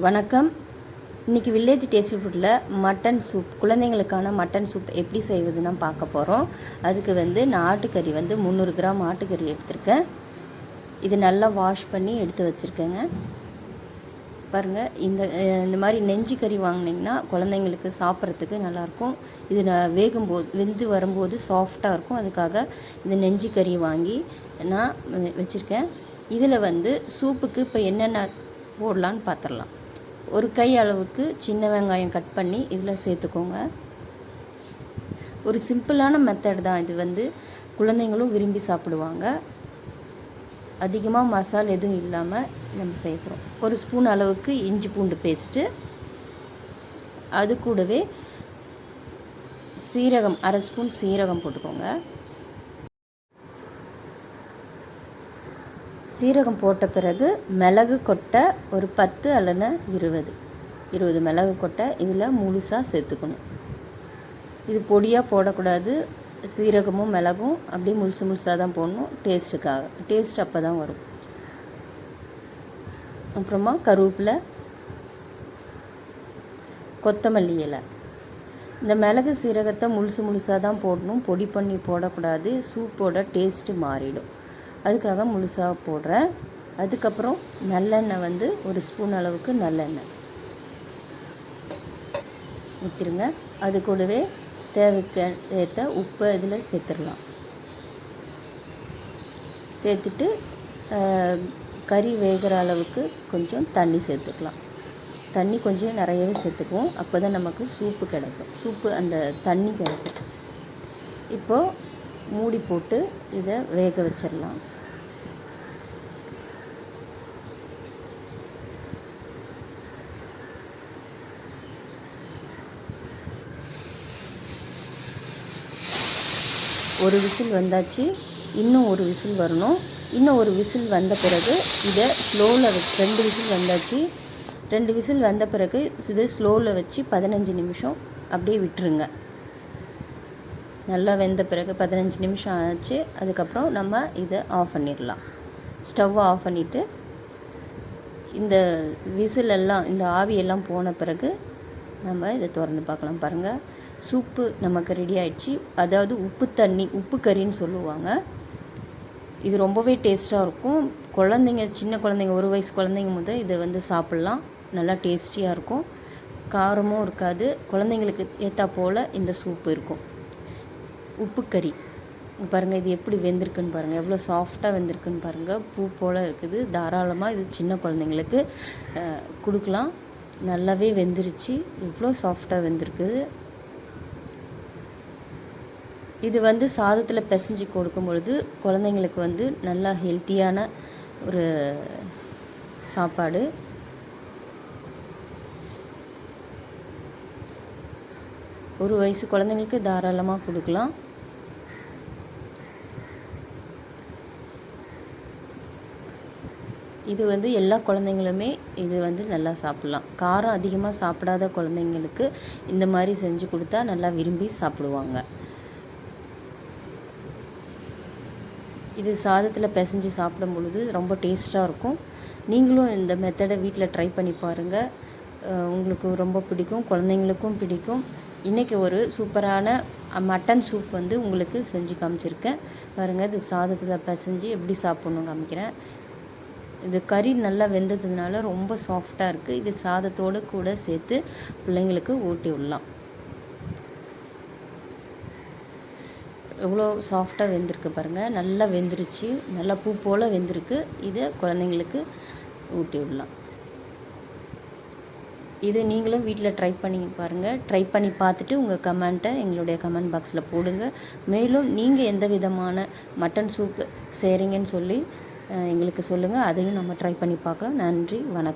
வணக்கம். இன்னைக்கு village tasty ஃபுட்டில் மட்டன் சூப் குழந்தைங்களுக்கான மட்டன் சூப் எப்படி செய்வதுன்னு பார்க்க போகிறோம் அதுக்கு வந்து நான் ஆட்டுக்கறி வந்து முந்நூறு கிராம் ஆட்டுக்கறி எடுத்திருக்கேன். இது நல்லா வாஷ் பண்ணி எடுத்து வச்சுருக்கேங்க. பாருங்கள் இந்த இந்த மாதிரி நெஞ்சு கறி வாங்கினீங்கன்னா குழந்தைங்களுக்கு சாப்பிட்றதுக்கு நல்லாயிருக்கும். இது நான் வேகும்போது வெந்து வரும்போது சாஃப்டாக இருக்கும். அதுக்காக இந்த நெஞ்சு கறி வாங்கி நான் வச்சுருக்கேன். இதில் வந்து சூப்புக்கு இப்போ என்னென்ன போடலான்னு பார்த்துடலாம் ஒரு கை அளவுக்கு சின்ன வெங்காயம் கட் பண்ணி இதில் சேர்த்துக்கோங்க. ஒரு சிம்பிளான மெத்தட் தான் இது வந்து குழந்தைங்களும் விரும்பி சாப்பிடுவாங்க. அதிகமாக மசாலா எதுவும் இல்லாமல் நம்ம சேர்க்குறோம். ஒரு ஸ்பூன் அளவுக்கு இஞ்சி பூண்டு பேஸ்ட்டு அது கூடவே சீரகம் அரை ஸ்பூன் சீரகம் போட்டுக்கோங்க. சீரகம் போட்ட பிறகு மிளகு கொட்டை ஒரு பத்து அல்லது இருபது. இருபது மிளகு கொட்டை இதில் முழுசாக சேர்த்துக்கணும். இது பொடியாக போடக்கூடாது. சீரகமும் மிளகும் அப்படியே முழுசு முழுசாக தான் போடணும். டேஸ்ட்டுக்காக. டேஸ்ட் அப்போ தான் வரும். அப்புறமா கருவேப்பிலை கொத்தமல்லி இலை. இந்த மிளகு சீரகத்தை முழுசு முழுசாக தான் போடணும். பொடி பண்ணி போடக்கூடாது. சூப்போட டேஸ்ட்டு மாறிடும். அதுக்காக முழுசாக போடுறேன். அதுக்கப்புறம் நல்லெண்ணெய் வந்து ஒரு ஸ்பூன் அளவுக்கு நல்லெண்ணெய். ஊற்றிருங்க அது கூடவே தேவைக்கு ஏற்ற உப்பை இதில் சேர்த்துடலாம். சேர்த்துட்டு கறி வேகிற அளவுக்கு கொஞ்சம் தண்ணி சேர்த்துக்கலாம். தண்ணி கொஞ்சம் நிறையவே சேர்த்துக்குவோம். அப்போ தான் நமக்கு சூப்பு கிடைக்கும். சூப்பு அந்த தண்ணி கிடைக்கும். இப்போது மூடி போட்டு இதை வேக வச்சிடலாம். ஒரு விசில் வந்தாச்சு இன்னும் ஒரு விசில் வரணும். இன்னும் ஒரு விசில் வந்த பிறகு இதை ஸ்லோவில் ரெண்டு விசில் வந்தாச்சு. ரெண்டு விசில் வந்த பிறகு இது ஸ்லோவில் வச்சு பதினஞ்சு நிமிஷம் அப்படியே விட்டுருங்க. நல்லா வெந்த பிறகு பதினஞ்சு நிமிஷம் ஆச்சு. அதுக்கப்புறம் நம்ம இதை ஆஃப் பண்ணிடலாம். ஸ்டவ்வை ஆஃப் பண்ணிவிட்டு இந்த விசில் எல்லாம் இந்த ஆவியெல்லாம் போன பிறகு நம்ம இதை திறந்து பார்க்கலாம் பாருங்கள் சூப்பு நமக்கு ரெடி ஆயிடுச்சு. அதாவது உப்பு தண்ணி உப்பு கறின்னு சொல்லுவாங்க. இது ரொம்பவே டேஸ்ட்டாக இருக்கும். குழந்தைங்க சின்ன குழந்தைங்க ஒரு வயசு குழந்தைங்க முதல் இதை வந்து சாப்பிட்லாம். நல்லா டேஸ்டியாக இருக்கும். காரமும் இருக்காது. குழந்தைங்களுக்கு ஏற்றா போல் இந்த சூப்பு இருக்கும். உப்பு கறி பாருங்கள் இது எப்படி வெந்திருக்குன்னு பாருங்கள் எவ்வளோ சாஃப்டாக வெந்திருக்குன்னு பாருங்கள் பூ போல் இருக்குது. தாராளமாக இது சின்ன குழந்தைங்களுக்கு கொடுக்கலாம். நல்லாவே வெந்துருச்சு. எவ்வளோ சாஃப்டாக வெந்திருக்குது இது வந்து சாதத்தில் பிசைஞ்சு கொடுக்கும் பொழுது குழந்தைங்களுக்கு வந்து நல்லா ஹெல்த்தியான ஒரு சாப்பாடு. ஒரு வயசு குழந்தைங்களுக்கு தாராளமாக கொடுக்கலாம். இது வந்து எல்லா குழந்தைங்களுமே இது வந்து நல்லா சாப்பிட்லாம். காரம் அதிகமாக சாப்பிடாத குழந்தைங்களுக்கு இந்த மாதிரி செஞ்சு கொடுத்தா நல்லா விரும்பி சாப்பிடுவாங்க. இது சாதத்தில் பிசைஞ்சு சாப்பிடும் பொழுது ரொம்ப டேஸ்ட்டாக இருக்கும். நீங்களும் இந்த மெத்தடை வீட்டில் ட்ரை பண்ணி பாருங்கள் உங்களுக்கு ரொம்ப பிடிக்கும் குழந்தைங்களுக்கும் பிடிக்கும். இன்றைக்கி ஒரு சூப்பரான மட்டன் சூப் வந்து உங்களுக்கு செஞ்சு காமிச்சிருக்கேன். பாருங்கள் இது சாதத்தில் பிசைஞ்சு எப்படி சாப்பிட்ணும் காமிக்கிறேன். இது கறி நல்லா வெந்ததுனால ரொம்ப சாஃப்டாக இருக்குது இது சாதத்தோடு கூட சேர்த்து பிள்ளைங்களுக்கு ஊட்டி விடலாம். எவ்வளோ சாஃப்டாக வெந்திருக்கு பாருங்கள் நல்லா வெந்துருச்சு. நல்லா பூ போல் வெந்திருக்கு. இதை குழந்தைங்களுக்கு ஊட்டி விடலாம். இது நீங்களும் வீட்டில் ட்ரை பண்ணி பாருங்கள் ட்ரை பண்ணி பார்த்துட்டு உங்கள் கமெண்ட்டை எங்களுடைய கமெண்ட் பாக்ஸில் போடுங்க. மேலும் நீங்கள் எந்த விதமான மட்டன் சூப் செய்கிறீங்கன்னு சொல்லி எங்களுக்கு சொல்லுங்கள் அதையும் நம்ம ட்ரை பண்ணி பார்க்கலாம். நன்றி வணக்கம்.